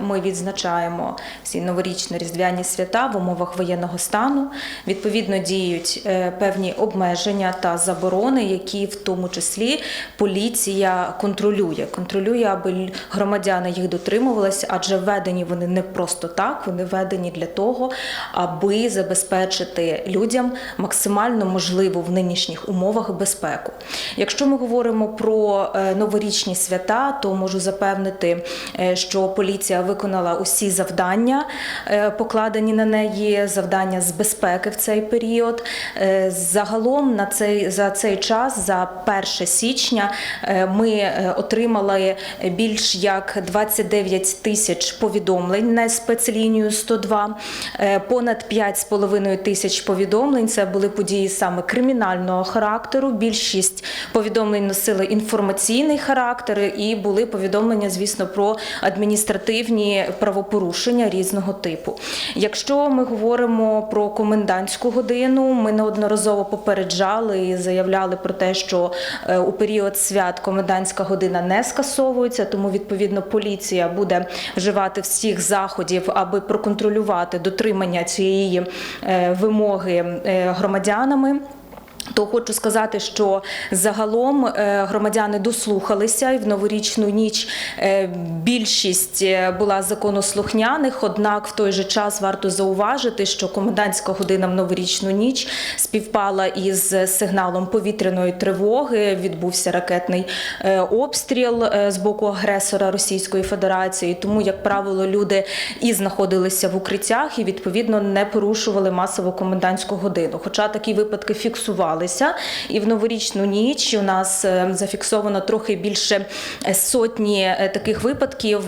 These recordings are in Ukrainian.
Ми відзначаємо всі новорічні різдвяні свята в умовах воєнного стану. Відповідно діють е, певні обмеження та заборони, які в тому числі поліція контролює. Контролює, аби громадяни їх дотримувалися, адже введені вони не просто так, вони введені для того, аби забезпечити людям максимально можливу в нинішніх умовах безпеку. Якщо ми говоримо про е, новорічні свята, то можу запевнити, е, що поліція виконала усі завдання, е, покладені на неї, завдання з безпеки в цей період. Е, Загалом на цей за цей час, за 1 січня, е, ми отримали більш як 29 тисяч повідомлень на спецлінію 102, е, понад 5,5 тисяч повідомлень. Це були події саме кримінального характеру. Більшість повідомлень носили інформаційний характер і були повідомлення, звісно, про адміністративні правопорушення різного типу. Якщо ми говоримо про комендантську годину, ми неодноразово попереджали і заявляли про те, що е, у період свят комендантська година не скасовується, тому відповідно поліція буде вживати всіх заходів, аби проконтролювати дотримання цієї е, вимоги е, громадянами. То хочу сказати, що загалом е, громадяни дослухалися і в новорічну ніч е, більшість е, була законослухняних. Однак в той же час варто зауважити, що комендантська година в новорічну ніч співпала із сигналом повітряної тривоги. Відбувся ракетний обстріл з боку агресора Російської Федерації. Тому, як правило, люди і знаходилися в укриттях, і відповідно не порушували масово комендантську годину. Хоча такі випадки фіксувалися, і в новорічну ніч у нас е, зафіксовано трохи більше е, сотні е, таких випадків.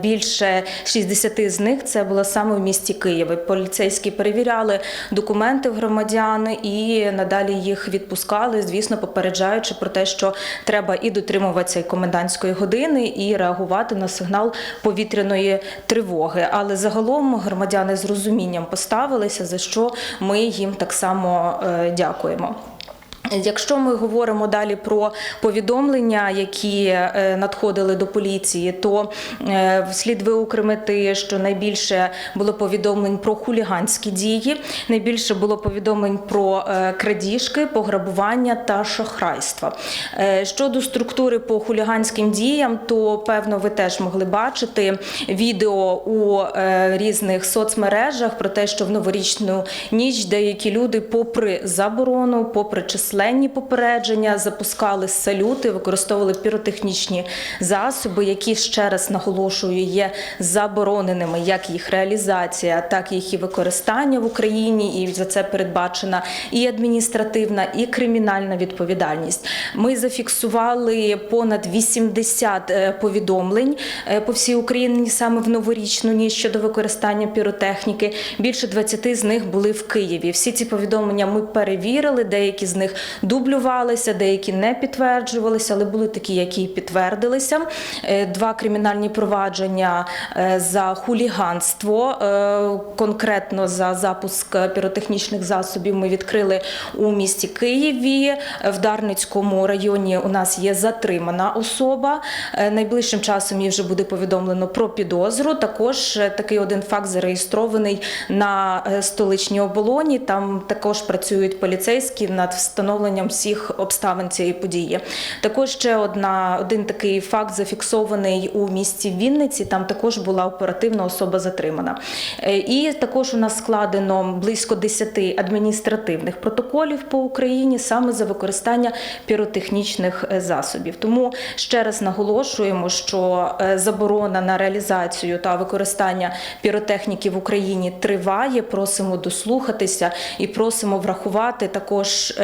Більше 60 з них це було саме в місті Києві. Поліцейські перевіряли документи громадян і надалі їх відпускали, звісно, попереджаючи про те, що треба і дотримуватися комендантської години, і реагувати на сигнал повітряної тривоги. Але загалом громадяни з розумінням поставилися, за що ми їм так само е, дякуємо. Якщо ми говоримо далі про повідомлення, які е, надходили до поліції, то е, слід виокремити, що найбільше було повідомлень про хуліганські дії, найбільше було повідомлень про е, крадіжки, пограбування та шахрайства. Щодо структури по хуліганським діям, то певно ви теж могли бачити відео у різних соцмережах про те, що в новорічну ніч деякі люди, попри заборону, попри численні попередження, запускали салюти, використовували піротехнічні засоби, які ще раз наголошую, є забороненими як їх реалізація, так і їх і використання в Україні. І за це передбачена і адміністративна, і кримінальна відповідальність. Ми зафіксували понад 80 е, повідомлень е, по всій Україні саме в новорічну ніч щодо використання піротехніки. Більше 20 з них були в Києві. Всі ці повідомлення ми перевірили. Деякі з них дублювалися, деякі не підтверджувалися, але були такі, які підтвердилися. Е, Два кримінальні провадження е, за хуліганство, е, конкретно за запуск піротехнічних засобів. Ми відкрили у місті Києві. В Дарницькому районі у нас є затримана особа. Найближчим часом їй вже буде повідомлено про підозру. Також такий один факт зареєстрований на столичній оболоні. Там також працюють поліцейські над встановленням всіх обставин цієї події. Також ще одна один такий факт зафіксований у місті Вінниці. Там також була оперативна особа затримана. Е, І також у нас складено близько 10 адміністративних протоколів по Україні саме за використання піротехнічних е, засобів. Тому ще раз наголошуємо, що е, заборона на реалізацію та використання піротехніки в Україні триває. Просимо дослухатися і просимо врахувати також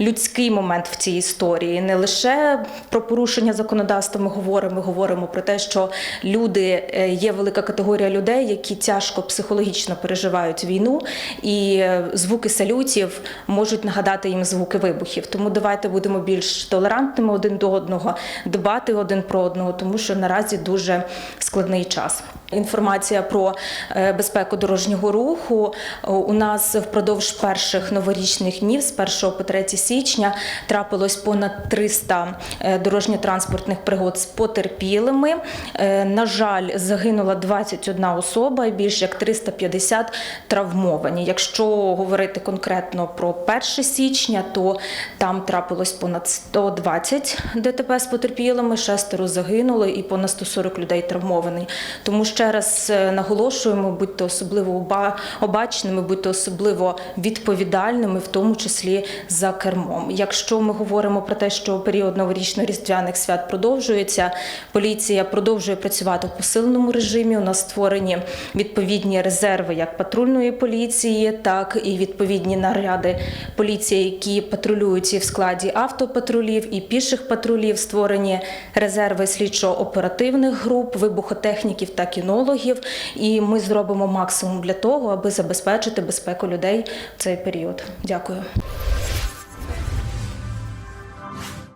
людський момент в цій історії. Не лише про порушення законодавства ми говоримо, ми говоримо про те, що люди е, є велика категорія людей, які тяжко психологічно переживають війну, і е, звуки салютів можуть нагадати їм звуки вибухів. Тому давайте будемо більш толерантними один до одного, дбати один про одного, тому що наразі дуже складний час. Інформація про е, безпеку дорожнього руху у нас впродовж перших новорічних днів з 1 по 3 січня трапилось понад 300 е, дорожньо-транспортних пригод з потерпілими. Е, На жаль, загинула 21 особа і більш як 350 травмовані. Якщо говорити конкретно про 1 січня, то там трапилось понад 120 ДТП з потерпілими, шестеро загинули і понад 140 людей травмовані. Тому ще раз е, наголошуємо, будьте особливо оба- обачними, будьте особливо відповідальними, в тому числі за кермом. Якщо ми говоримо про те, що період новорічно-різдвяних свят продовжується, поліція продовжує працювати в посиленому режимі. У нас створені відповідні резерви як патрульної поліції, так і відповідні наряди поліції, які патрулюють і в складі автопатрулів і піших патрулів. Створені резерви слідчо-оперативних груп, вибухотехніків та кінологів. І ми зробимо максимум для того, аби забезпечити безпеку людей в цей період. Дякую.